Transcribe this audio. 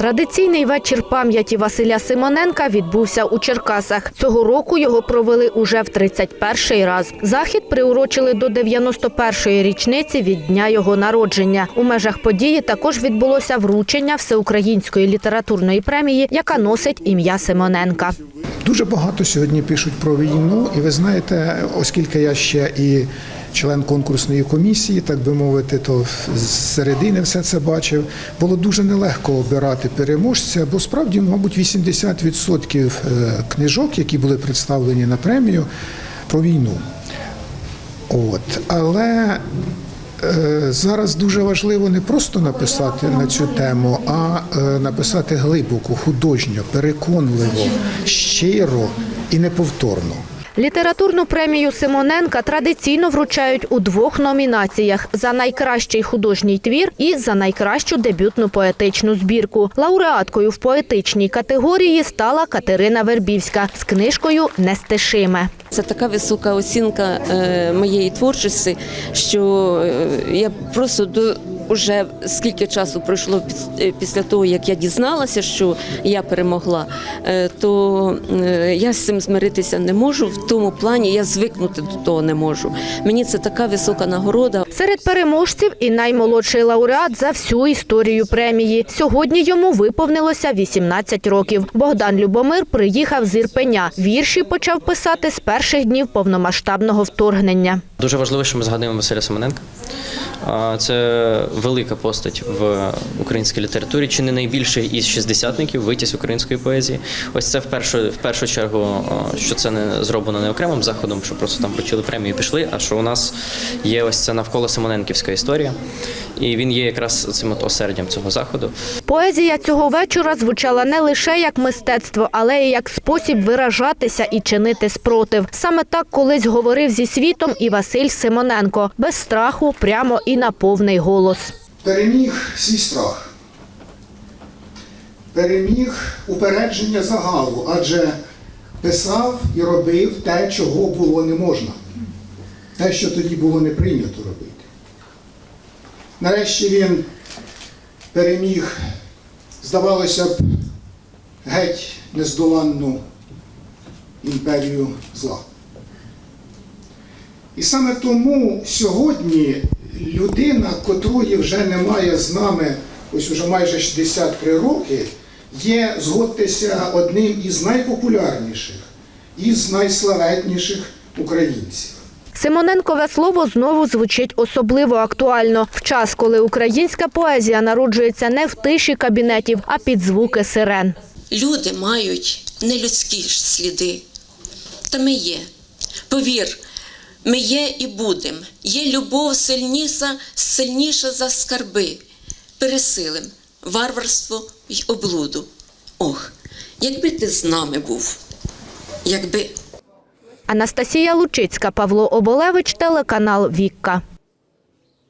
Традиційний вечір пам'яті Василя Симоненка відбувся у Черкасах. Цього року його провели уже в 31-й раз. Захід приурочили до 91-ї річниці від дня його народження. У межах події також відбулося вручення всеукраїнської літературної премії, яка носить ім'я Симоненка. Дуже багато сьогодні пишуть про війну, і ви знаєте, оскільки я ще і член конкурсної комісії, так би мовити, то з середини все це бачив. Було дуже нелегко обирати переможця, бо справді, мабуть, 80% е, книжок, які були представлені на премію, про війну. От, але зараз дуже важливо не просто написати на цю тему, а е, написати глибоко, художньо, переконливо, щиро і неповторно. Літературну премію Симоненка традиційно вручають у двох номінаціях: за найкращий художній твір і за найкращу дебютну поетичну збірку. Лауреаткою в поетичній категорії стала Катерина Вербівська з книжкою Нестишиме. Це така висока оцінка е, моєї творчості, що е, я просто до уже скільки часу пройшло е, після того, як я дізналася, що я перемогла, е, то е, я з цим змиритися не можу. В тому плані я звикнути до того не можу. Мені це така висока нагорода. Серед переможців і наймолодший лауреат за всю історію премії. Сьогодні йому виповнилося 18 років. Богдан Любомир приїхав з Ірпеня. Вірші почав писати з перших днів повномасштабного вторгнення. Дуже важливо, що ми згадуємо Василя Семененка. Це велика постать в українській літературі, чи не найбільший із шістдесятників, витязь української поезії. Ось це в першу, в першу чергу, що це не зроблено не окремим заходом, що просто там вручили премію і пішли. А що у нас є ось це навколо Семененківська історія, і він є якраз цим от осердям цього заходу. Поезія цього вечора звучала не лише як мистецтво, але й як спосіб виражатися і чинити спротив. Саме так колись говорив зі світом і Василь Симоненко без страху, прямо і на повний голос. Переміг свій страх. Переміг упередження загалу, адже писав і робив те, чого було не можна. Те, що тоді було не прийнято робити. Нарешті він переміг, здавалося б, геть нездоланну імперію зла. І саме тому сьогодні людина, котрої вже немає з нами, ось уже майже 63 роки, є, згодьтеся, одним із найпопулярніших, із найславетніших українців. Симоненкове слово знову звучить особливо актуально в час, коли українська поезія народжується не в тиші кабінетів, а під звуки сирен. Люди мають нелюдські сліди. Та ми є. Повір, ми є і будем. Є любов сильніша, сильніша за скарби. Пересилим варварство й облуду. Ох, якби ти з нами був, якби. Анастасія Лучицька, Павло Оболевич, телеканал Вікка.